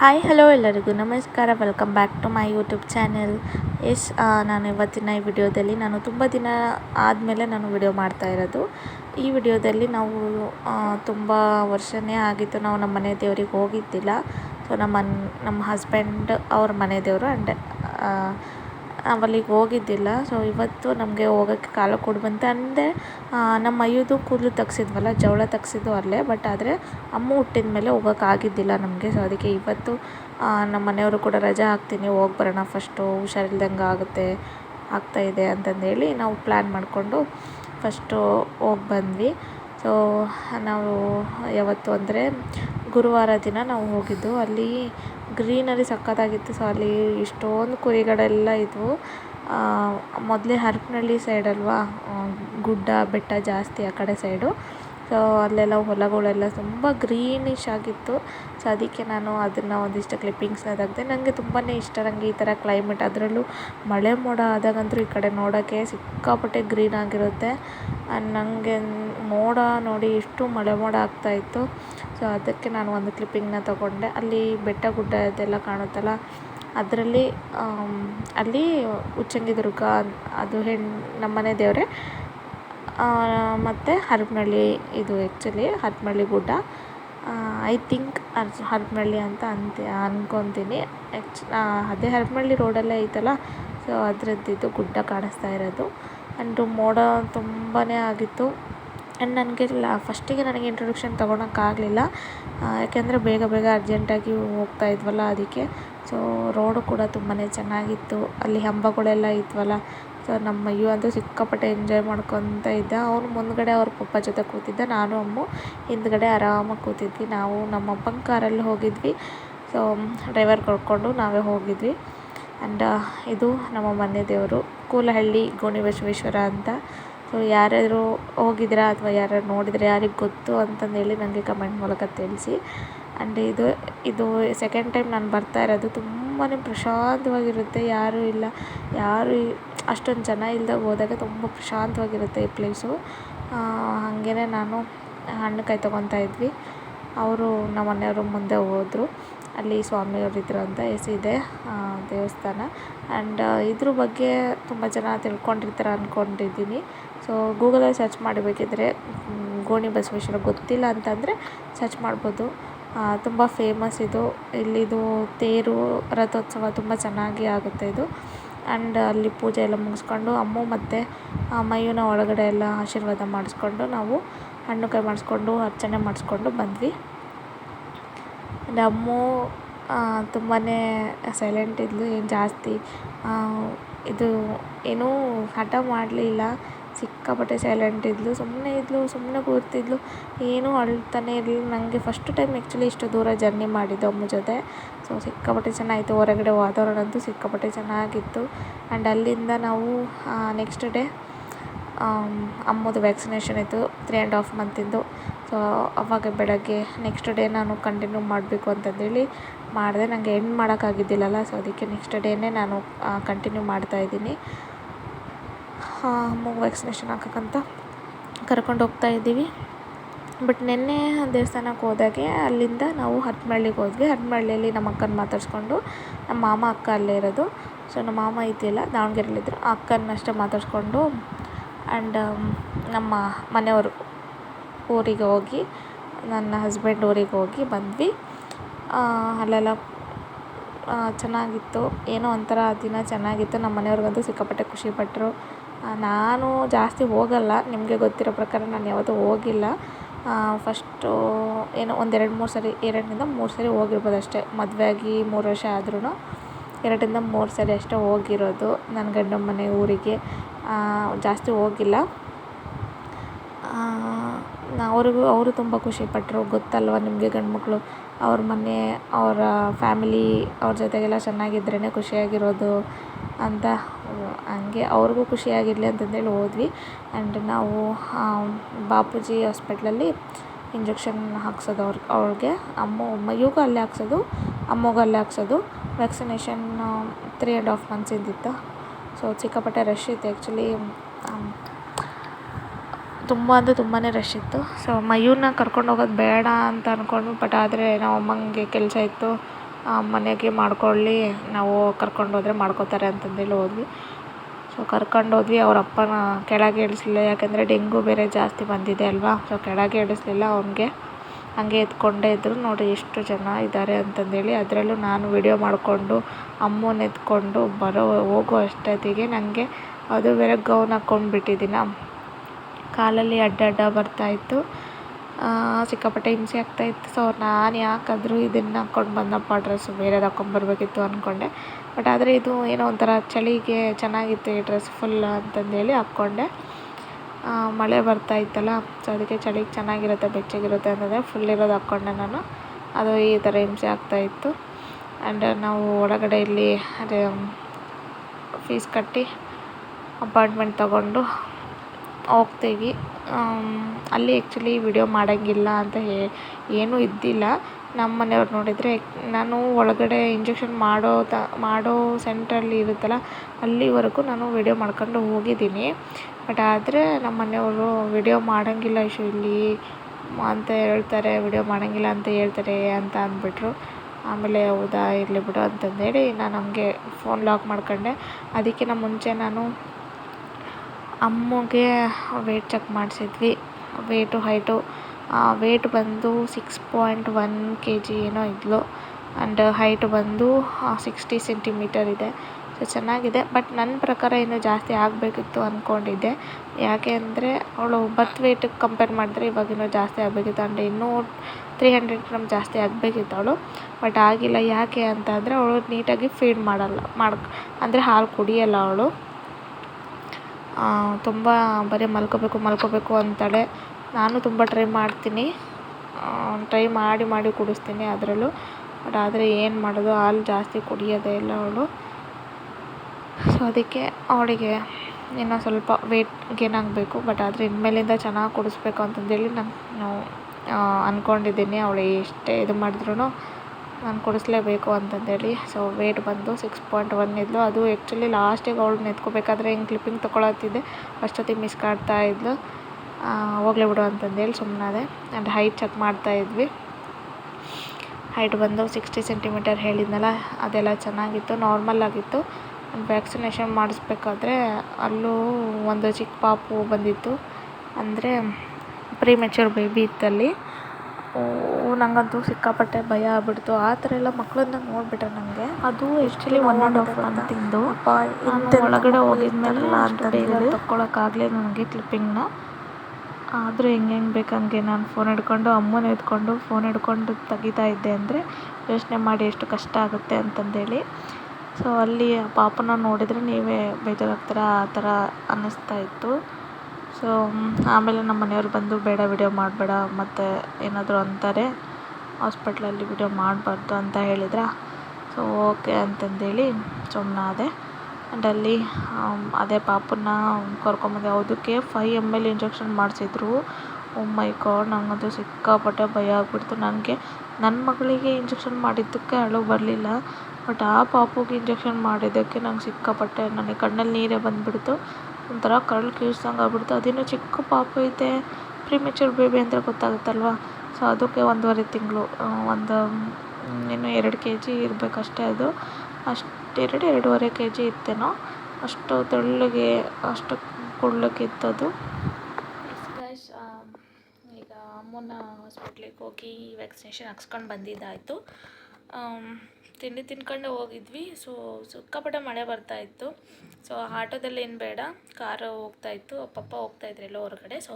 Hi hello ಎಲ್ಲರಿಗೂ. ನಮಸ್ಕಾರ. Welcome back to my YouTube channel yes ನಾನು ಇವತ್ತಿನ ಈ ವಿಡಿಯೋದಲ್ಲಿ ನಾನು ತುಂಬ ದಿನ ಆದಮೇಲೆ ನಾನು ವಿಡಿಯೋ ಮಾಡ್ತಾ ಇರೋದು. ಈ ವಿಡಿಯೋದಲ್ಲಿ ನಾವು ತುಂಬ ವರ್ಷನೇ ಆಗಿತ್ತು ನಾವು ನಮ್ಮ ಮನೆ ದೇವರಿಗೆ ಹೋಗಿದ್ದಿಲ್ಲ. ಸೊ ನಮ್ಮ ನಮ್ಮ ಹಸ್ಬೆಂಡ್ ಅವ್ರ ಮನೆ ದೇವರು ಆ್ಯಂಡ್ ನಾವು ಅಲ್ಲಿಗೆ ಹೋಗಿದ್ದಿಲ್ಲ. ಸೊ ಇವತ್ತು ನಮಗೆ ಹೋಗೋಕ್ಕೆ ಕಾಲ ಕೊಡು ಬಂತು. ಅಂದೆ ನಮ್ಮ ಅಯ್ಯದು ಕೂದಲು ತೆಗ್ಸಿದ್ವಲ್ಲ, ಜವಳ ತೆಗ್ಸಿದ್ದು ಅಲ್ಲೇ. ಬಟ್ ಆದರೆ, ಅಮ್ಮ ಹುಟ್ಟಿದ ಮೇಲೆ ಹೋಗೋಕ್ಕಾಗಿದ್ದಿಲ್ಲ ನಮಗೆ. ಸೊ ಅದಕ್ಕೆ ಇವತ್ತು ನಮ್ಮ ಮನೆಯವರು ಕೂಡ ರಜೆ ಹಾಕ್ತೀನಿ. ಹೋಗಿ ಬರೋಣ ಫಸ್ಟು ಹುಷಾರಿಲ್ದಂಗೆ ಆಗುತ್ತೆ ಆಗ್ತಾಯಿದೆ ಅಂತಂದೇಳಿ ನಾವು ಪ್ಲ್ಯಾನ್ ಮಾಡಿಕೊಂಡು ಫಸ್ಟು ಹೋಗಿ ಬಂದ್ವಿ. ಸೊ ನಾವು ಯಾವತ್ತು ಅಂದರೆ ಗುರುವಾರ ದಿನ ನಾವು ಹೋಗಿದ್ದು. ಅಲ್ಲಿ ಗ್ರೀನರಿ ಸಖತ್ತಾಗಿತ್ತು ಸೊ ಅಲ್ಲಿ ಇಷ್ಟೊಂದು ಕುರಿಗಳೆಲ್ಲ ಇದ್ವು. ಮೊದಲೇ ಹರಪನಹಳ್ಳಿ ಸೈಡ್ ಅಲ್ವಾ? ಗುಡ್ಡ, ಬೆಟ್ಟ ಜಾಸ್ತಿ ಆ ಕಡೆ ಸೈಡು ಸೊ ಅಲ್ಲೆಲ್ಲ ಹೊಲಗಳೆಲ್ಲ ತುಂಬ ಗ್ರೀನಿಶ್ ಆಗಿತ್ತು. ಸೊ ಅದಕ್ಕೆ ನಾನು ಅದನ್ನು ಒಂದಿಷ್ಟು ಕ್ಲಿಪ್ಪಿಂಗ್ಸ್ನ ತೆಗ್ದೆ ನನಗೆ ತುಂಬಾ ಇಷ್ಟ. ನನಗೆ ಈ ಥರ ಕ್ಲೈಮೇಟ್ ಅದರಲ್ಲೂ ಮಳೆ ಮೋಡ ಆದಾಗಂತೂ ಈ ಕಡೆ ನೋಡೋಕ್ಕೆ ಸಿಕ್ಕಾಪಟ್ಟೆ ಗ್ರೀನ್ ಆಗಿರುತ್ತೆ. ನನಗೆ ಮೋಡ ನೋಡಿ ಎಷ್ಟು ಮಳೆ ಮೋಡ ಆಗ್ತಾಯಿತ್ತು ಸೊ ಅದಕ್ಕೆ ನಾನು ಒಂದು ಕ್ಲಿಪ್ಪಿಂಗ್ನ ತಗೊಂಡೆ. ಅಲ್ಲಿ ಬೆಟ್ಟ ಗುಡ್ಡ ಅದೆಲ್ಲ ಕಾಣುತ್ತಲ್ಲ, ಅದರಲ್ಲಿ ಅಲ್ಲಿ ಉಚ್ಚಂಗಿ ದುರ್ಗ ಅದು ಹೆಣ್ಣು ನಮ್ಮನೆ ದೇವರೇ. ಮತ್ತು ಹರಪನಹಳ್ಳಿ ಇದು ಆ್ಯಕ್ಚುಲಿ ಹರಪನಹಳ್ಳಿ ಗುಡ್ಡ. ಐ ಥಿಂಕ್ ಅರ್ಜ್ ಹರಪನಹಳ್ಳಿ ಅಂತ ಅಂತೆ, ಅನ್ಕೊತೀನಿ. ಆ್ಯಕ್ಚು ಅದೇ ಹರಪನಹಳ್ಳಿ ರೋಡಲ್ಲೇ ಐತಲ್ಲ ಸೊ ಅದರದ್ದಿದ್ದು ಗುಡ್ಡ ಕಾಣಿಸ್ತಾ ಇರೋದು. ಆ್ಯಂಡ್ ಮೋಡ ತುಂಬಾ ಆಗಿತ್ತು. ಆ್ಯಂಡ್ ನನಗೆ ಫಸ್ಟಿಗೆ ನನಗೆ ಇಂಟ್ರೊಡಕ್ಷನ್ ತೊಗೊಳಕ್ಕಾಗಲಿಲ್ಲ. ಯಾಕೆಂದರೆ ಬೇಗ ಬೇಗ ಅರ್ಜೆಂಟಾಗಿ ಹೋಗ್ತಾ ಇದ್ವಲ್ಲ ಅದಕ್ಕೆ. ಸೊ ರೋಡು ಕೂಡ ತುಂಬಾ ಚೆನ್ನಾಗಿತ್ತು. ಅಲ್ಲಿ ಹಂಬಗಳೆಲ್ಲ ಇದ್ವಲ್ಲ. ಸೊ ನಮ್ಮ ಅಯ್ಯೋ ಅಂತೂ ಸಿಕ್ಕಾಪಟ್ಟೆ ಎಂಜಾಯ್ ಮಾಡ್ಕೊತ ಇದ್ದ. ಅವನು ಮುಂದ್ಗಡೆ ಅವ್ರ ಪಪ್ಪ ಜೊತೆ ಕೂತಿದ್ದ, ನಾನು ಅಮ್ಮ. ಹಿಂದ್ಗಡೆ ಆರಾಮಾಗಿ ಕೂತಿದ್ವಿ. ನಾವು ನಮ್ಮ ಅಪ್ಪನ ಕಾರಲ್ಲಿ ಹೋಗಿದ್ವಿ. ಸೊ ಡ್ರೈವರ್ ಕರ್ಕೊಂಡು ನಾವೇ ಹೋಗಿದ್ವಿ. ಆ್ಯಂಡ್ ಇದು ನಮ್ಮ ಮನೆ ದೇವರು. ಕೂಲಹಳ್ಳಿ ಗೋಣಿ ಬಸವೇಶ್ವರ ಅಂತ. ಸೊ ಯಾರಾದರೂ ಹೋಗಿದ್ದೀರಾ ಅಥವಾ ಯಾರ್ಯಾರು ನೋಡಿದರೆ ಯಾರಿಗೆ ಗೊತ್ತು ಅಂತಂದೇಳಿ ನನಗೆ ಕಮೆಂಟ್ ಮೂಲಕ ತಿಳಿಸಿ. ಆ್ಯಂಡ್ ಇದು ಇದು ಸೆಕೆಂಡ್ ಟೈಮ್ ನಾನು ಬರ್ತಾ ಇರೋದು ತುಂಬಾ ಪ್ರಶಾಂತವಾಗಿರುತ್ತೆ. ಯಾರೂ ಇಲ್ಲ, ಯಾರು ಅಷ್ಟೊಂದು ಜನ ಇಲ್ದಾಗ ಹೋದಾಗ ತುಂಬ ಪ್ರಶಾಂತವಾಗಿರುತ್ತೆ ಈ ಪ್ಲೇಸು ಹಾಗೆಯೇ ನಾನು ಹಣ್ಣು ಕಾಯಿ ತೊಗೊತಾ ಇದ್ವಿ. ಅವರು ನಮ್ಮ ಮನೆಯವರು ಮುಂದೆ ಹೋದರು. ಅಲ್ಲಿ ಸ್ವಾಮಿಯವರು ಇದ್ರು ಅಂತ ಎಸಿದೆ ದೇವಸ್ಥಾನ. ಆ್ಯಂಡ್ ಇದ್ರ ಬಗ್ಗೆ ತುಂಬ ಜನ ತಿಳ್ಕೊಂಡಿರ್ತಾರೆ ಅಂದ್ಕೊಂಡಿದ್ದೀನಿ ಸೊ ಗೂಗಲಲ್ಲಿ ಸರ್ಚ್ ಮಾಡಬೇಕಿದ್ರೆ ಗೋಣಿ ಬಸವೇಶ್ವರ ಗೊತ್ತಿಲ್ಲ ಅಂತಂದರೆ ಸರ್ಚ್ ಮಾಡ್ಬೋದು. ತುಂಬ ಫೇಮಸ್ ಇದು. ಇಲ್ಲಿದು ತೇರು ರಥೋತ್ಸವ ತುಂಬ ಚೆನ್ನಾಗಿ ಆಗುತ್ತೆ ಇದು. ಆ್ಯಂಡ್ ಅಲ್ಲಿ ಪೂಜೆ ಎಲ್ಲ ಮುಗಿಸ್ಕೊಂಡು ಅಮ್ಮ ಮತ್ತು ಮಯೂನ ಒಳಗಡೆ ಎಲ್ಲ ಆಶೀರ್ವಾದ ಮಾಡಿಸ್ಕೊಂಡು ನಾವು ಹಣ್ಣು ಕೈ ಮಾಡಿಸ್ಕೊಂಡು, ಅರ್ಚನೆ ಮಾಡಿಸ್ಕೊಂಡು ಬಂದ್ವಿ. ಅಮ್ಮು ತುಂಬಾ ಸೈಲೆಂಟ್ ಇದ್ಲು, ಏನು ಜಾಸ್ತಿ ಇದು ಏನೂ ಹಠ ಮಾಡಲಿಲ್ಲ. ಸಿಕ್ಕಾಪಟ್ಟೆ ಸೈಲೆಂಟ್ ಇದ್ಲು ಸುಮ್ಮನೆ ಇದ್ಲು ಸುಮ್ಮನೆ ಕೂರ್ತಿದ್ಲು, ಏನೂ ಅಳ್ತಾನೆ ಇರಲಿಲ್ಲ. ನನಗೆ ಫಸ್ಟ್ ಟೈಮ್ ಆ್ಯಕ್ಚುಲಿ ಇಷ್ಟು ದೂರ ಜರ್ನಿ ಮಾಡಿದ್ದು ಅಮ್ಮ ಜೊತೆ. ಸೊ ಸಿಕ್ಕಾಪಟ್ಟೆ ಚೆನ್ನಾಗಿತ್ತು ಹೊರಗಡೆ ವಾತಾವರಣ ಅಂತೂ ಸಿಕ್ಕಾಪಟ್ಟೆ ಚೆನ್ನಾಗಿತ್ತು. ಆ್ಯಂಡ್ ಅಲ್ಲಿಂದ ನಾವು ನೆಕ್ಸ್ಟ್ ಡೇ ಅಮ್ಮದು ವ್ಯಾಕ್ಸಿನೇಷನ್ ಇತ್ತು ತ್ರೀ ಆ್ಯಂಡ್ ಹಾಫ್ ಮಂತಿಂದು ಸೊ ಅವಾಗ ಬೆಳಗ್ಗೆ ನೆಕ್ಸ್ಟ್ ಡೇ ನಾನು ಕಂಟಿನ್ಯೂ ಮಾಡಬೇಕು ಅಂತಂದೇಳಿ ಮಾಡಿದೆ. ನನಗೆ ಎಂಡ್ ಮಾಡೋಕ್ಕಾಗಿದ್ದಿಲ್ಲಲ್ಲ ಸೊ ಅದಕ್ಕೆ ನೆಕ್ಸ್ಟ್ ಡೇನೇ ನಾನು ಕಂಟಿನ್ಯೂ ಮಾಡ್ತಾ ಮಾಡ್ತಾಯಿದ್ದೀನಿ ಮೂಗು ವ್ಯಾಕ್ಸಿನೇಷನ್ ಹಾಕೋಕ್ಕಂತ ಕರ್ಕೊಂಡು ಹೋಗ್ತಾ ಇದ್ದೀವಿ. ಬಟ್ ನಿನ್ನೆ ದೇವಸ್ಥಾನಕ್ಕೆ ಹೋದಾಗೆ ಅಲ್ಲಿಂದ ನಾವು ಹರಪನಹಳ್ಳಿಗೆ ಹೋದ್ವಿ. ಹರಪನಹಳ್ಳಿಯಲ್ಲಿ ನಮ್ಮ ಅಕ್ಕನ ಮಾತಾಡಿಸ್ಕೊಂಡು, ನಮ್ಮ ಮಾಮ ಅಕ್ಕ ಅಲ್ಲೇ ಇರೋದು. ಸೊ ನಮ್ಮ ಮಾಮ ಇದೆಯಲ್ಲ ದಾವಣಗೆರೆಯಲ್ಲಿದ್ದರು ಆ ಅಕ್ಕನ ಅಷ್ಟೇ ಮಾತಾಡಿಸ್ಕೊಂಡು ಆ್ಯಂಡ್ ನಮ್ಮ ಮನೆಯವರು ಊರಿಗೆ ಹೋಗಿ, ನನ್ನ ಹಸ್ಬೆಂಡ್ ಊರಿಗೆ ಹೋಗಿ ಬಂದ್ವಿ. ಅಲ್ಲೆಲ್ಲ ಚೆನ್ನಾಗಿತ್ತು. ಏನೋ ಒಂಥರ ದಿನ ಚೆನ್ನಾಗಿತ್ತು. ನಮ್ಮ ಮನೆಯವ್ರಿಗಂತೂ ಸಿಕ್ಕಾಪಟ್ಟೆ ಖುಷಿಪಟ್ಟರು ನಾನು ಜಾಸ್ತಿ ಹೋಗಲ್ಲ. ನಿಮಗೆ ಗೊತ್ತಿರೋ ಪ್ರಕಾರ ನಾನು ಯಾವತ್ತೂ ಹೋಗಿಲ್ಲ. ಫಸ್ಟು ಏನೋ ಒಂದು ಎರಡು, ಮೂರು ಸರಿ, ಎರಡರಿಂದ ಮೂರು ಸರಿ ಹೋಗಿರ್ಬೋದು ಅಷ್ಟೇ. ಮದುವೆ ಆಗಿ ಮೂರು ವರ್ಷ ಆದ್ರೂ ಎರಡರಿಂದ ಮೂರು ಸರಿ ಅಷ್ಟೇ ಹೋಗಿರೋದು ನನ್ನ ಗಂಡನ ಮನೆ ಊರಿಗೆ. ಜಾಸ್ತಿ ಹೋಗಿಲ್ಲ. ಅವ್ರಿಗೂ, ಅವರು ತುಂಬ ಖುಷಿಪಟ್ಟರು ಗೊತ್ತಲ್ವ ನಿಮಗೆ ಗಂಡು ಮಕ್ಕಳು ಅವ್ರ ಮನೆ, ಅವರ ಫ್ಯಾಮಿಲಿ, ಅವ್ರ ಜೊತೆಗೆಲ್ಲ ಚೆನ್ನಾಗಿದ್ರೇ ಖುಷಿಯಾಗಿರೋದು ಅಂತ. ಹಂಗೆ ಅವ್ರಿಗೂ ಖುಷಿಯಾಗಿರಲಿ ಅಂತಂದೇಳಿ ಹೋದ್ವಿ. ಆ್ಯಂಡ್ ನಾವು ಬಾಪೂಜಿ ಹಾಸ್ಪಿಟ್ಲಲ್ಲಿ ಇಂಜೆಕ್ಷನ್ ಹಾಕ್ಸೋದು ಅವ್ರಿಗೆ ಅವ್ಳಿಗೆ. ಅಮ್ಮ ಮಗುಗೂ ಅಲ್ಲೇ ಹಾಕ್ಸೋದು, ಅಮ್ಮಗೂ ಅಲ್ಲೇ ಹಾಕ್ಸೋದು. ವ್ಯಾಕ್ಸಿನೇಷನ್ ತ್ರೀ ಆ್ಯಂಡ್ ಹಾಫ್ ಇದ್ದಿತ್ತು ಸೊ ಚಿಕ್ಕಪಟ್ಟೆ ರಶ್ ಇತ್ತು. ಆ್ಯಕ್ಚುಲಿ ತುಂಬ ಅಂದರೆ ತುಂಬಾ ರಶ್ ಇತ್ತು. ಸೊ ಮಯೂರನ್ನ ಕರ್ಕೊಂಡು ಹೋಗೋದು ಬೇಡ ಅಂತ ಅಂದ್ಕೊಂಡು ಬಟ್ ಆದರೆ ನಮ್ಮ ಅಮ್ಮಂಗೆ ಕೆಲಸ ಇತ್ತು. ಮನೆಗೆ ಮಾಡ್ಕೊಳ್ಳಿ, ನಾವು ಕರ್ಕೊಂಡು ಹೋದರೆ ಮಾಡ್ಕೋತಾರೆ ಅಂತಂದೇಳಿ ಹೋದ್ವಿ. ಸೊ ಕರ್ಕೊಂಡು ಹೋದ್ವಿ, ಅವ್ರ ಅಪ್ಪನ ಕೆಳಗೆ ಇಳಿಸ್ಲಿಲ್ಲ, ಯಾಕೆಂದರೆ ಡೆಂಗು ಬೇರೆ ಜಾಸ್ತಿ ಬಂದಿದೆ ಅಲ್ವಾ? ಸೊ ಕೆಳಗೆ ಇಳಿಸ್ಲಿಲ್ಲ, ಅವ್ನಿಗೆ ಹಂಗೆ ಎತ್ಕೊಂಡೇ ಇದ್ದರು ನೋಡಿ ಎಷ್ಟು ಜನ ಇದ್ದಾರೆ ಅಂತಂದೇಳಿ ಅದರಲ್ಲೂ ನಾನು ವಿಡಿಯೋ ಮಾಡಿಕೊಂಡು, ಅಮ್ಮನ ಎತ್ಕೊಂಡು ಬರೋ ಹೋಗೋ ಅಷ್ಟೊತ್ತಿಗೆ ನನಗೆ ಅದು ಬೇರೆ ಗೌನ್ ಹಾಕ್ಕೊಂಡು ಬಿಟ್ಟಿದ್ದೀನ. ಕಾಲಲ್ಲಿ ಅಡ್ಡ ಅಡ್ಡ ಬರ್ತಾಯಿತ್ತು ಸಿಕ್ಕಾಪಟ್ಟೆ ಹಿಂಸೆ ಆಗ್ತಾಯಿತ್ತು ಸೊ ನಾನು ಯಾಕಾದರೂ ಇದನ್ನು ಹಾಕ್ಕೊಂಡು ಬಂದಪ್ಪ ಡ್ರೆಸ್ಸು ಬೇರೆದು ಹಾಕ್ಕೊಂಬರ್ಬೇಕಿತ್ತು ಅಂದ್ಕೊಂಡೆ ಬಟ್ ಆದರೆ ಇದು ಏನೋ ಒಂಥರ ಚಳಿಗೆ ಚೆನ್ನಾಗಿತ್ತು ಈ ಡ್ರೆಸ್ ಫುಲ್ ಅಂತಂದೇಳಿ ಹಾಕ್ಕೊಂಡೆ. ಮಳೆ ಬರ್ತಾ ಇತ್ತಲ್ಲ ಸೊ ಅದಕ್ಕೆ ಚಳಿಗೆ ಚೆನ್ನಾಗಿರುತ್ತೆ, ಬೆಚ್ಚಗಿರುತ್ತೆ ಅಂತಂದರೆ ಫುಲ್ ಇರೋದು ಹಾಕ್ಕೊಂಡೆ ನಾನು. ಅದು ಈ ಥರ ಹಿಂಸೆ ಆಗ್ತಾಯಿತ್ತು ಆ್ಯಂಡ್ ನಾವು ಒಳಗಡೆ ಇಲ್ಲಿ, ಅದೇ ಫೀಸ್ ಕಟ್ಟಿ ಅಪಾಯಿಂಟ್ಮೆಂಟ್ ತಗೊಂಡು ಹೋಗ್ತೀವಿ. ಅಲ್ಲಿ ಆ್ಯಕ್ಚುಲಿ ವಿಡಿಯೋ ಮಾಡೋಂಗಿಲ್ಲ ಅಂತ ಹೇ, ಏನೂ ಇದ್ದಿಲ್ಲ. ನಮ್ಮ ಮನೆಯವ್ರು ನೋಡಿದರೆ, ನಾನು ಒಳಗಡೆ ಇಂಜೆಕ್ಷನ್ ಮಾಡೋ ತ, ಮಾಡೋ ಸೆಂಟ್ರಲ್ಲಿ ಇರುತ್ತಲ್ಲ, ಅಲ್ಲಿವರೆಗೂ ನಾನು ವಿಡಿಯೋ ಮಾಡ್ಕೊಂಡು ಹೋಗಿದ್ದೀನಿ. ಬಟ್ ಆದರೆ ನಮ್ಮ ಮನೆಯವರು ವಿಡಿಯೋ ಮಾಡೋಂಗಿಲ್ಲ ಇಶು ಇಲ್ಲಿ ಅಂತ ಹೇಳ್ತಾರೆ ವಿಡಿಯೋ ಮಾಡೋಂಗಿಲ್ಲ ಅಂತ ಹೇಳ್ತಾರೆ ಅಂತ ಅಂದ್ಬಿಟ್ರು. ಆಮೇಲೆ ಹೌದಾ, ಇರಲಿ ಬಿಡು ಅಂತಂದೇಳಿ ನಾನು ಹಂಗೆ ಫೋನ್ ಲಾಕ್ ಮಾಡ್ಕೊಂಡೆ. ಅದಕ್ಕಿಂತ ಮುಂಚೆ ನಾನು ಅಮ್ಮಗೆ ವೇಟ್ ಚೆಕ್ ಮಾಡಿಸಿದ್ವಿ. ವೇಟು ಹೈಟು ವೇಟ್ ಬಂದು six point one K G ಏನೋ ಇದ್ಲು. ಆ್ಯಂಡ್ ಹೈಟ್ ಬಂದು ಸಿಕ್ಸ್ಟಿ ಸೆಂಟಿಮೀಟರ್ ಇದೆ. ಸೊ ಚೆನ್ನಾಗಿದೆ. ಬಟ್ ನನ್ನ ಪ್ರಕಾರ ಇನ್ನೂ ಜಾಸ್ತಿ ಆಗಬೇಕಿತ್ತು ಅಂದ್ಕೊಂಡಿದ್ದೆ ಯಾಕೆ ಅಂದರೆ, ಅವಳು ಬತ್ ವೇಟಿಗೆ ಕಂಪೇರ್ ಮಾಡಿದ್ರೆ ಇವಾಗ ಇನ್ನೂ ಜಾಸ್ತಿ ಆಗಬೇಕಿತ್ತು. ಆ್ಯಂಡ್ ಇನ್ನೂ ತ್ರೀ ಹಂಡ್ರೆಡ್ ಗ್ರಾಮ್ ಜಾಸ್ತಿ ಆಗಬೇಕಿತ್ತು ಅವಳು. ಬಟ್ ಆಗಿಲ್ಲ. ಯಾಕೆ ಅಂತ ಅಂದರೆ, ಅವಳು ನೀಟಾಗಿ ಫೀಡ್ ಮಾಡಲ್ಲ ಮಾಡ್ ಅಂದರೆ ಹಾಲು ಕುಡಿಯಲ್ಲ ಅವಳು. ತುಂಬ ಬರೀ ಮಲ್ಕೋಬೇಕು ಮಲ್ಕೋಬೇಕು ಅಂತಾಳೆ. ನಾನು ತುಂಬ ಟ್ರೈ ಮಾಡ್ತೀನಿ. ಟ್ರೈ ಮಾಡಿ ಮಾಡಿ ಕುಡಿಸ್ತೀನಿ ಅದರಲ್ಲೂ. ಬಟ್ ಆದರೆ ಏನು ಮಾಡೋದು? ಹಾಲು ಜಾಸ್ತಿ ಕುಡಿಯೋದೇ ಇಲ್ಲ ಅವಳು. ಸೊ ಅದಕ್ಕೆ ಅವಳಿಗೆ ಇನ್ನೂ ಸ್ವಲ್ಪ ವೆಯ್ಟ್ ಗೇನ್ ಆಗಬೇಕು. ಬಟ್ ಆದರೆ ಇನ್ಮೇಲಿಂದ ಚೆನ್ನಾಗಿ ಕುಡಿಸ್ಬೇಕು ಅಂತಂದೇಳಿ ನಾನು ಅಂದ್ಕೊಂಡಿದ್ದೀನಿ ಅವಳು ಎಷ್ಟೇ ಇದು ಮಾಡಿದ್ರು ನಾನು ಕೊಡಿಸ್ಲೇಬೇಕು ಅಂತಂದೇಳಿ. ಸೊ ವೇಟ್ ಬಂದು ಸಿಕ್ಸ್ ಪಾಯಿಂಟ್ ಒನ್ ಇದ್ಲು. ಅದು ಆ್ಯಕ್ಚುಲಿ ಲಾಸ್ಟಿಗೆ ಅವಳು ನೆತ್ಕೋಬೇಕಾದ್ರೆ ಹಿಂಗೆ ಕ್ಲಿಪ್ಪಿಂಗ್ ತೊಗೊಳತ್ತಿದ್ದೆ. ಅಷ್ಟೊತ್ತಿಗೆ ಮಿಸ್ ಕಾಡ್ತಾ ಇದ್ಲು. ಹೋಗ್ಲಿ ಬಿಡು ಅಂತಂದೇಳಿ ಸುಮ್ಮನಾದೆ ಆ್ಯಂಡ್ ಹೈಟ್ ಚೆಕ್ ಮಾಡ್ತಾ ಇದ್ವಿ. ಹೈಟ್ ಬಂದು ಸಿಕ್ಸ್ಟಿ ಸೆಂಟಿಮೀಟರ್ ಹೇಳಿದ್ನಲ್ಲ, ಅದೆಲ್ಲ ಚೆನ್ನಾಗಿತ್ತು ನಾರ್ಮಲ್ ಆಗಿತ್ತು. ವ್ಯಾಕ್ಸಿನೇಷನ್ ಮಾಡಿಸ್ಬೇಕಾದ್ರೆ ಅಲ್ಲೂ ಒಂದು ಚಿಕ್ಕ ಪಾಪು ಬಂದಿತ್ತು. ಅಂದರೆ ಪ್ರೀಮೆಚೂರ್ ಬೇಬಿ ಇತ್ತಲ್ಲಿ. ನನಗಂತೂ ಸಿಕ್ಕಾಪಟ್ಟೆ ಭಯ ಆಗ್ಬಿಡ್ತು. ಆ ಥರ ಎಲ್ಲ ಮಕ್ಕಳನ್ನ ನೋಡಿಬಿಟ್ರೆ ನನಗೆ ಅದು ಆ್ಯಕ್ಚುಲಿ ಒನ್ ಆ್ಯಂಡ್ ಹಾಫ್ ಮಂತಿಂದು ಒಳಗಡೆ ಹೋಗಿದ್ಮೇಲೆ ಅಂತ ಬೇಗ ತಕ್ಕೊಳಕ್ಕಾಗಲಿಲ್ಲ ನನಗೆ ಕ್ಲಿಪ್ಪಿಂಗ್ನ ಆದರೂ ಹೆಂಗೆ ಹೆಂಗೆ ಬೇಕು ಹಂಗೆ ನಾನು ಫೋನ್ ಹಿಡ್ಕೊಂಡು ಅಮ್ಮನ ಎತ್ಕೊಂಡು ಫೋನ್ ಹಿಡ್ಕೊಂಡು ತೆಗಿತಾ ಇದ್ದೆ ಅಂದರೆ ಯೋಚನೆ ಮಾಡಿ ಎಷ್ಟು ಕಷ್ಟ ಆಗುತ್ತೆ ಅಂತಂದೇಳಿ. ಸೊ ಅಲ್ಲಿ ಆ ಪಾಪನ ನೋಡಿದರೆ ನೀವೇ ಬೇಜಾರಾಗ್ತೀರ? ಆ ಥರ ಅನ್ನಿಸ್ತಾ ಇತ್ತು. ಸೊ ಆಮೇಲೆ ನಮ್ಮ ಮನೆಯವ್ರು ಬಂದು, ಬೇಡ, ವಿಡಿಯೋ ಮಾಡಬೇಡ, ಮತ್ತು ಏನಾದರೂ ಅಂತಾರೆ, ಹಾಸ್ಪಿಟ್ಲಲ್ಲಿ ವಿಡಿಯೋ ಮಾಡಬಾರ್ದು ಅಂತ ಹೇಳಿದ್ರ? ಸೊ ಓಕೆ ಅಂತಂದೇಳಿ ಸುಮ್ಮನಾದೆ ಆ್ಯಂಡ್ ಅಲ್ಲಿ ಅದೇ ಪಾಪುನ ಕರ್ಕೊಂಬಂದೆ. ಅದಕ್ಕೆ ಫೈವ್ ಎಂ ಎಲ್ ಇಂಜೆಕ್ಷನ್ ಮಾಡಿಸಿದ್ರು. ಓ ಮೈ ಗಾಡ್ ನನಗಂತೂ ಸಿಕ್ಕಾಪಟ್ಟೆ ಭಯ ಆಗಿಬಿಡ್ತು. ನನಗೆ ನನ್ನ ಮಗಳಿಗೆ ಇಂಜೆಕ್ಷನ್ ಮಾಡಿದ್ದಕ್ಕೆ ಅಳು ಬರಲಿಲ್ಲ. ಬಟ್ ಆ ಪಾಪುಗೆ ಇಂಜೆಕ್ಷನ್ ಮಾಡಿದ್ದಕ್ಕೆ ನಂಗೆ ಸಿಕ್ಕಾಪಟ್ಟೆ, ನನಗೆ ಕಣ್ಣಲ್ಲಿ ನೀರೇ ಬಂದುಬಿಡ್ತು. ಒಂಥರ ಕರಳು ಕೀಳ್ಸ್ದಂಗೆ ಆಗ್ಬಿಡ್ತು. ಅದಿನ್ನೂ ಚಿಕ್ಕ ಪಾಪು ಐತೆ ಪ್ರಿಮೆಚೂರ್ ಬೇಬಿ ಅಂದರೆ ಗೊತ್ತಾಗುತ್ತಲ್ವಾ? ಸೊ ಅದಕ್ಕೆ ಒಂದೂವರೆ ತಿಂಗಳು ಒಂದು ಇನ್ನು ಎರಡು ಕೆ ಜಿ ಇರಬೇಕಷ್ಟೇ ಅದು. ಅಷ್ಟು, ಎರಡು, ಎರಡೂವರೆ ಕೆ ಜಿ ಇತ್ತೇನೋ? ಅಷ್ಟು ತೆಳ್ಳಗೆ, ಅಷ್ಟು ಕೊಡ್ಲಿಕ್ಕಿತ್ತದು ಈಗ ಅಮ್ಮನ ಹಾಸ್ಪಿಟ್ಲಿಗೆ ಹೋಗಿ ವ್ಯಾಕ್ಸಿನೇಷನ್ ಹಾಕ್ಸ್ಕೊಂಡು ಬಂದಿದ್ದಾಯಿತು. ತಿಂಡಿ ತಿನ್ಕೊಂಡೆ ಹೋಗಿದ್ವಿ. ಸೊ ಸಿಕ್ಕಾಪಟ್ಟೆ ಮಳೆ ಬರ್ತಾಯಿತ್ತು ಸೊ ಆಟೋದಲ್ಲಿ ಏನು ಬೇಡ. ಕಾರು ಹೋಗ್ತಾಯಿತ್ತು ಪಪ್ಪ ಹೋಗ್ತಾಯಿದ್ರು ಎಲ್ಲೋ ಹೊರಗಡೆ. ಸೊ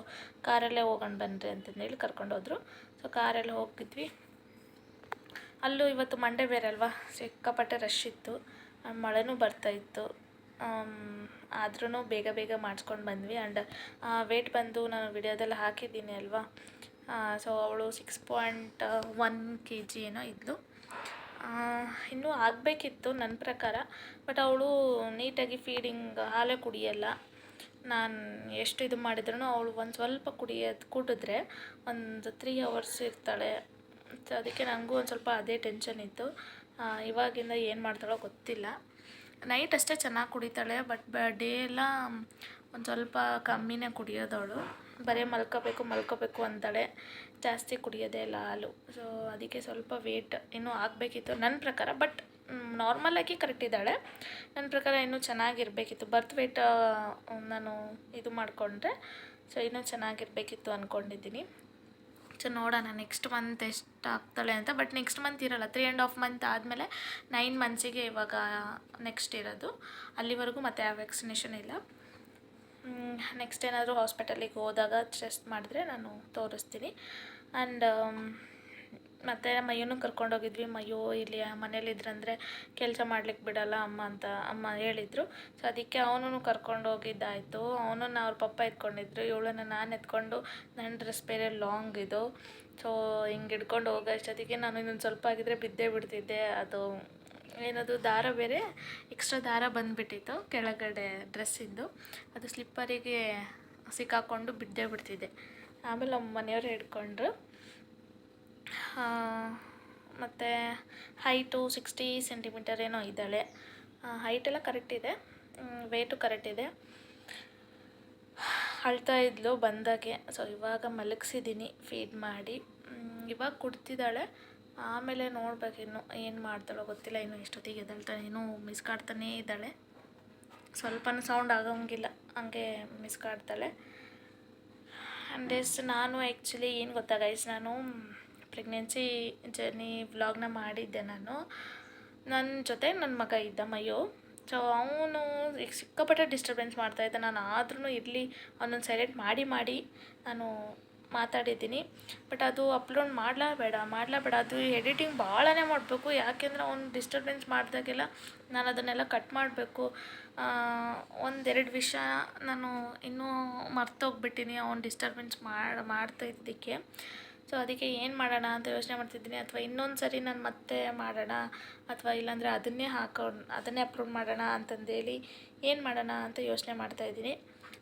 ಕಾರಲ್ಲೇ ಹೋಗೋಣ ಬನ್ನಿರಿ ಅಂತಂದೇಳಿ ಕರ್ಕೊಂಡು ಹೋದರು. ಸೊ ಕಾರಲ್ಲಿ ಹೋಗಿದ್ವಿ ಅಲ್ಲೂ ಇವತ್ತು ಮಂಡೆ ಬೇರೆ ಅಲ್ವಾ? ಸಿಕ್ಕಾಪಟ್ಟೆ ರಶ್ ಇತ್ತು. ಮಳೆನೂ ಬರ್ತಾಯಿತ್ತು ಆದ್ರೂ ಬೇಗ ಬೇಗ ಮಾಡಿಸ್ಕೊಂಡು ಬಂದ್ವಿ. ಆ್ಯಂಡ್ ವೇಟ್ ಬಂದು ನಾನು ವಿಡಿಯೋದಲ್ಲಿ ಹಾಕಿದ್ದೀನಿ ಅಲ್ವಾ? ಸೊ ಅವಳು six point one K G ಏನೋ ಇದ್ಲು. ಇನ್ನೂ ಆಗಬೇಕಿತ್ತು ನನ್ನ ಪ್ರಕಾರ ಬಟ್ ಅವಳು ನೀಟಾಗಿ ಫೀಡಿಂಗ್ ಹಾಲೇ ಕುಡಿಯಲ್ಲ. ನಾನು ಎಷ್ಟು ಇದು ಮಾಡಿದ್ರೂ ಅವಳು ಒಂದು ಸ್ವಲ್ಪ ಕುಡಿಯೋದು, ಕುಡಿದ್ರೆ ಒಂದು ತ್ರೀ ಅವರ್ಸ್ ಇರ್ತಾಳೆ. ಅದಕ್ಕೆ ನನಗೂ ಒಂದು ಸ್ವಲ್ಪ ಅದೇ ಟೆನ್ಷನ್ ಇತ್ತು. ಇವಾಗಿಂದ ಏನು ಮಾಡ್ತಾಳೋ ಗೊತ್ತಿಲ್ಲ. ನೈಟ್ ಅಷ್ಟೇ ಚೆನ್ನಾಗಿ ಕುಡಿತಾಳೆ ಬಟ್ ಬ ಡೇ ಎಲ್ಲ ಒಂದು ಸ್ವಲ್ಪ ಕಮ್ಮಿನೇ ಕುಡಿಯೋದು ಅವಳು. ಬರೀ ಮಲ್ಕೋಬೇಕು ಮಲ್ಕೋಬೇಕು ಅಂತಾಳೆ. ಜಾಸ್ತಿ ಕುಡಿಯೋದೇ ಇಲ್ಲ ಹಾಲು. ಸೊ ಅದಕ್ಕೆ ಸ್ವಲ್ಪ ವೇಟ್ ಇನ್ನೂ ಆಗಬೇಕಿತ್ತು ನನ್ನ ಪ್ರಕಾರ. ಬಟ್ ನಾರ್ಮಲಾಗಿ ಕರೆಕ್ಟ್ ಇದ್ದಾಳೆ. ನನ್ನ ಪ್ರಕಾರ ಇನ್ನೂ ಚೆನ್ನಾಗಿರಬೇಕಿತ್ತು. ಬರ್ತ್ ವೇಟ್ ನಾನು ಇದು ಮಾಡಿಕೊಂಡ್ರೆ ಸೊ ಇನ್ನೂ ಚೆನ್ನಾಗಿರಬೇಕಿತ್ತು ಅಂದ್ಕೊಂಡಿದ್ದೀನಿ ಸೊ ನೋಡೋಣ ನೆಕ್ಸ್ಟ್ ಮಂತ್ ಎಷ್ಟು ಆಗ್ತಾಳೆ ಅಂತ. ಬಟ್ ನೆಕ್ಸ್ಟ್ ಮಂತ್ ಇರೋಲ್ಲ. ತ್ರೀ ಆ್ಯಂಡ್ ಹಾಫ್ ಮಂತ್ ಆದಮೇಲೆ ನೈನ್ ಮಂತ್ಸಿಗೆ ಇವಾಗ ನೆಕ್ಸ್ಟ್ ಇರೋದು. ಅಲ್ಲಿವರೆಗೂ ಮತ್ತೆ ಆ ವ್ಯಾಕ್ಸಿನೇಷನ್ ಇಲ್ಲ. ನೆಕ್ಸ್ಟ್ ಏನಾದರೂ ಹಾಸ್ಪಿಟಲಿಗೆ ಹೋದಾಗ ಚೆಸ್ಟ್ ಮಾಡಿದ್ರೆ ನಾನು ತೋರಿಸ್ತೀನಿ. ಆ್ಯಂಡ್ ಮತ್ತು ಕರ್ಕೊಂಡು ಕರ್ಕೊಂಡೋಗಿದ್ವಿ ಮಯ್ಯೋ ಇಲ್ಲಿ ಮನೇಲಿದ್ರಂದರೆ ಕೆಲಸ ಮಾಡ್ಲಿಕ್ಕೆ ಬಿಡಲ್ಲ ಅಮ್ಮ ಅಂತ ಅಮ್ಮ ಹೇಳಿದರು. ಸೊ ಅದಕ್ಕೆ ಅವನೂ ಕರ್ಕೊಂಡು ಹೋಗಿದ್ದಾಯಿತು. ಅವನನ್ನು ಅವ್ರ ಪಪ್ಪ ಎತ್ಕೊಂಡಿದ್ರು. ಇವಳನ್ನು ನಾನು ಎತ್ಕೊಂಡು ನನ್ನ ಡ್ರೆಸ್ ಬೇರೆ ಲಾಂಗ್ ಇದು. ಸೊ ಹಿಂಗೆ ಹಿಡ್ಕೊಂಡು ಹೋಗೋ ಅಷ್ಟೊತ್ತಿಗೆ ನಾನು ಇನ್ನೊಂದು ಸ್ವಲ್ಪ ಆಗಿದ್ರೆ ಬಿದ್ದೇ ಬಿಡ್ತಿದ್ದೆ. ಅದು ಏನದು ದಾರ ಬೇರೆ ಎಕ್ಸ್ಟ್ರಾ ದಾರ ಬಂದುಬಿಟ್ಟಿತ್ತು ಕೆಳಗಡೆ ಡ್ರೆಸ್ಸಿಂದು ಅದು ಸ್ಲಿಪ್ಪರಿಗೆ ಸಿಕ್ಕಾಕೊಂಡು ಬಿದ್ದೇ ಬಿಡ್ತಿದ್ದೆ ಆಮೇಲೆ ನಮ್ಮ ಮನೆಯವರು ಹಿಡ್ಕೊಂಡ್ರು ಮತ್ತು ಹೈಟು ಸಿಕ್ಸ್ಟಿ ಸೆಂಟಿಮೀಟರ್ ಏನೋ ಇದ್ದಾಳೆ. ಹೈಟೆಲ್ಲ ಕರೆಕ್ಟ್ ಇದೆ. ವೇಟು ಕರೆಕ್ಟ್ ಇದೆ. ಅಳ್ತಾ ಇದ್ಲು ಬಂದಾಗೆ. ಸೊ ಇವಾಗ ಮಲಗಿಸಿದ್ದೀನಿ ಫೀಡ್ ಮಾಡಿ. ಇವಾಗ ಕುಡ್ತಿದ್ದಾಳೆ. ಆಮೇಲೆ ನೋಡ್ಬೇಕು ಇನ್ನು ಏನು ಮಾಡ್ತಾಳೋ ಗೊತ್ತಿಲ್ಲ, ಇನ್ನು ಎಷ್ಟೊತ್ತಿಗೆ ಎದ್ದೇಳ್ತಾಳೆ ಇನ್ನೂ ಮಿಸ್ಕಾಡ್ತಾನೇ ಇದ್ದಾಳೆ. ಸ್ವಲ್ಪನೂ ಸೌಂಡ್ ಆಗೋಂಗಿಲ್ಲ, ಹಂಗೆ ಮಿಸ್ಕಾಡ್ತಾಳೆ ಆ್ಯಂಡ್ ಎಸ್ ನಾನು ಆ್ಯಕ್ಚುಲಿ ಏನು ಗೊತ್ತಾ ಗೈಸ್ ನಾನು ಪ್ರೆಗ್ನೆನ್ಸಿ ಜರ್ನಿ ವ್ಲಾಗ್ನ ಮಾಡಿದ್ದೆ ನಾನು. ನನ್ನ ಜೊತೆ ನನ್ನ ಮಗ ಇದ್ದ ಮಯೋ. ಸೊ ಅವನು ಈಗ ಸಿಕ್ಕಾಪಟ್ಟೆ ಡಿಸ್ಟರ್ಬೆನ್ಸ್ ಮಾಡ್ತಾಯಿದ್ದೆ ನಾನು ಆದ್ರೂ ಇರಲಿ ಅವನೊಂದು ಸೈಲೆಂಟ್ ಮಾಡಿ ಮಾಡಿ ನಾನು ಮಾತಾಡಿದ್ದೀನಿ. ಬಟ್ ಅದು ಅಪ್ಲೋಡ್ ಮಾಡಲಾ ಬೇಡ ಮಾಡಲಾ ಬೇಡ ಅದು ಎಡಿಟಿಂಗ್ ಭಾಳನೇ ಮಾಡಬೇಕು. ಯಾಕೆಂದರೆ ಅವ್ನು ಡಿಸ್ಟರ್ಬೆನ್ಸ್ ಮಾಡಿದಾಗೆಲ್ಲ ನಾನು ಅದನ್ನೆಲ್ಲ ಕಟ್ ಮಾಡಬೇಕು. ಒಂದೆರಡು ವಿಷಯ ನಾನು ಇನ್ನೂ ಮರ್ತೋಗ್ಬಿಟ್ಟಿನಿ ಅವ್ನು ಡಿಸ್ಟರ್ಬೆನ್ಸ್ ಮಾಡಿ, ಮಾಡ್ತಾ ಇದ್ದಕ್ಕೆ. ಸೊ ಅದಕ್ಕೆ ಏನು ಮಾಡೋಣ ಅಂತ ಯೋಚನೆ ಮಾಡ್ತಿದ್ದೀನಿ. ಅಥವಾ ಇನ್ನೊಂದು ಸರಿ ನಾನು ಮತ್ತೆ ಮಾಡೋಣ. ಅಥವಾ ಇಲ್ಲಾಂದರೆ ಅದನ್ನೇ ಹಾಕೋ ಅದನ್ನೇ ಅಪ್ಲೋಡ್ ಮಾಡೋಣ ಅಂತಂದೇಳಿ ಏನು ಮಾಡೋಣ ಅಂತ ಯೋಚನೆ ಮಾಡ್ತಾ ಇದ್ದೀನಿ.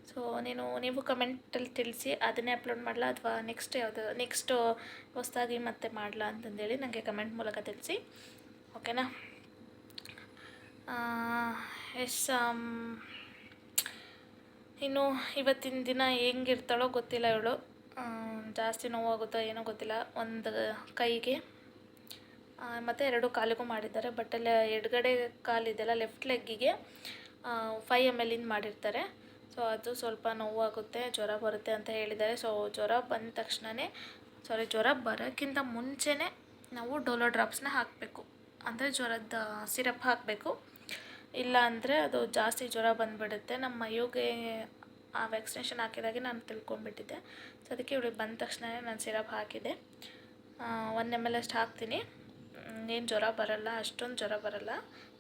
ಸೊ ನೀನು ನೀವು ಕಮೆಂಟಲ್ಲಿ ತಿಳಿಸಿ, ಅದನ್ನೇ ಅಪ್ಲೋಡ್ ಮಾಡಲ ಅಥವಾ ನೆಕ್ಸ್ಟ್ ಯಾವುದು ನೆಕ್ಸ್ಟು ಹೊಸ್ತಾಗಿ ಮತ್ತೆ ಮಾಡಲ ಅಂತಂದೇಳಿ ನನಗೆ ಕಮೆಂಟ್ ಮೂಲಕ ತಿಳಿಸಿ. ಓಕೆನಾ ಎಸ್ ಇನ್ನು ಇವತ್ತಿನ ದಿನ ಹೆಂಗಿರ್ತಾಳೋ ಗೊತ್ತಿಲ್ಲ ಇವಳು. ಜಾಸ್ತಿ ನೋವಾಗುತ್ತೋ ಏನೋ ಗೊತ್ತಿಲ್ಲ. ಒಂದು ಕೈಗೆ ಮತ್ತು ಎರಡು ಕಾಲಿಗೂ ಮಾಡಿದ್ದಾರೆ. ಬಟ್ ಅಲ್ಲಿ ಎಡಗಡೆ ಕಾಲಿದೆಯಲ್ಲ ಲೆಫ್ಟ್ ಲೆಗ್ಗಿಗೆ ಫೈ ಎಂ ಎಲ್ಲಿಂದ ಮಾಡಿರ್ತಾರೆ. ಸೊ ಅದು ಸ್ವಲ್ಪ ನೋವಾಗುತ್ತೆ, ಜ್ವರ ಬರುತ್ತೆ ಅಂತ ಹೇಳಿದ್ದಾರೆ. ಸೊ ಜ್ವರ ಬಂದ ತಕ್ಷಣವೇ ಸಾರಿ ಜ್ವರ ಬರೋಕ್ಕಿಂತ ಮುಂಚೆನೇ ನಾವು ಡೋಲೋ ಡ್ರಾಪ್ಸ್ನ ಹಾಕಬೇಕು. ಅಂದರೆ ಜ್ವರದ ಸಿರಪ್ ಹಾಕಬೇಕು. ಇಲ್ಲ ಅಂದರೆ ಅದು ಜಾಸ್ತಿ ಜ್ವರ ಬಂದುಬಿಡುತ್ತೆ. ನಮ್ಮ ಮಯುಗೆ ಆ ವ್ಯಾಕ್ಸಿನೇಷನ್ ಹಾಕಿದಾಗೆ ನಾನು ತಿಳ್ಕೊಂಡ್ಬಿಟ್ಟಿದ್ದೆ. ಸೊ ಅದಕ್ಕೆ ಇವಳಿಗೆ ಬಂದ ತಕ್ಷಣವೇ ನಾನು ಸಿರಪ್ ಹಾಕಿದೆ. ಒನ್ ಎಂ ಎಲ್ ಅಷ್ಟು ಹಾಕ್ತೀನಿ. ಏನು ಜ್ವರ ಬರಲ್ಲ, ಅಷ್ಟೊಂದು ಜ್ವರ ಬರಲ್ಲ.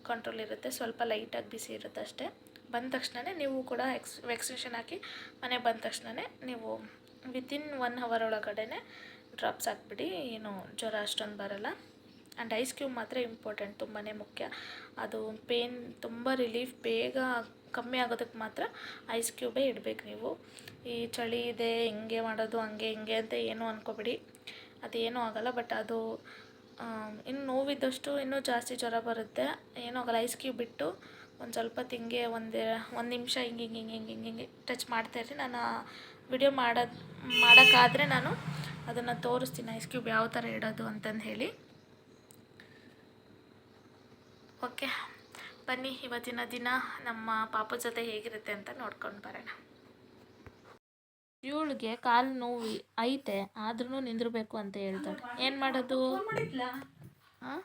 ಕಂಟ್ರೋಲ್ ಇರುತ್ತೆ. ಸ್ವಲ್ಪ ಲೈಟಾಗಿ ಬಿಸಿ ಇರುತ್ತೆ ಅಷ್ಟೇ. ಬಂದ ತಕ್ಷಣವೇ ನೀವು ಕೂಡ ಎಕ್ಸ್ ವ್ಯಾಕ್ಸಿನೇಷನ್ ಹಾಕಿ ಮನೆ ಬಂದ ತಕ್ಷಣವೇ ನೀವು ವಿತಿನ್ ಒನ್ ಅವರ್ ಒಳಗಡೆ ಡ್ರಾಪ್ಸ್ ಹಾಕ್ಬಿಡಿ. ಏನು ಜ್ವರ ಅಷ್ಟೊಂದು ಬರಲ್ಲ. ಆ್ಯಂಡ್ ಐಸ್ ಕ್ಯೂಬ್ ಮಾತ್ರ ಇಂಪಾರ್ಟೆಂಟ್ ತುಂಬಾ ಮುಖ್ಯ. ಅದು ಪೇನ್ ತುಂಬ ರಿಲೀಫ್ ಬೇಗ ಕಮ್ಮಿ ಆಗೋದಕ್ಕೆ ಮಾತ್ರ ಐಸ್ ಕ್ಯೂಬೇ ಇಡಬೇಕು ನೀವು. ಈ ಚಳಿ ಇದೆ, ಹಿಂಗೆ ಮಾಡೋದು, ಹಂಗೆ ಹಿಂಗೆ ಅಂತ ಏನೂ ಅಂದ್ಕೊಬೇಡಿ ಅದೇನೂ ಆಗೋಲ್ಲ ಬಟ್ ಅದು ಇನ್ನು ನೋವಿದ್ದಷ್ಟು ಇನ್ನೂ ಜಾಸ್ತಿ ಜ್ವರ ಬರುತ್ತೆ. ಏನೂ ಆಗೋಲ್ಲ ಐಸ್ ಕ್ಯೂಬ್ ಬಿಟ್ಟು ಒಂದು ಸ್ವಲ್ಪ ಹೊತ್ತು ಹಿಂಗೆ ಒಂದು ಒಂದು ನಿಮಿಷ ಹಿಂಗೆ ಹಿಂಗೆ ಹಿಂಗೆ ಹಿಂಗೆ ಹಿಂಗೆ ಹಿಂಗೆ ಟಚ್ ಮಾಡ್ತಾಯಿರಿ ನಾನು ವಿಡಿಯೋ ಮಾಡೋದು ಮಾಡೋಕ್ಕಾದರೆ ನಾನು ಅದನ್ನು ತೋರಿಸ್ತೀನಿ. ಐಸ್ ಕ್ಯೂಬ್ ಯಾವ ಥರ ಇಡೋದು ಅಂತಂದು ಹೇಳಿ. ಓಕೆ ಬನ್ನಿ ಇವತ್ತಿನ ದಿನ ನಮ್ಮ ಪಾಪ ಜೊತೆ ಹೇಗಿರುತ್ತೆ ಅಂತ ನೋಡ್ಕೊಂಡು ಬರೋಣ. ಇವಳಿಗೆ ಕಾಲು ನೋವು ಐತೆ ಆದ್ರೂ ನಿಂದಿರ್ಬೇಕು ಅಂತ ಹೇಳ್ತಾಳೆ. ಏನು ಮಾಡೋದು? ಹಾಂ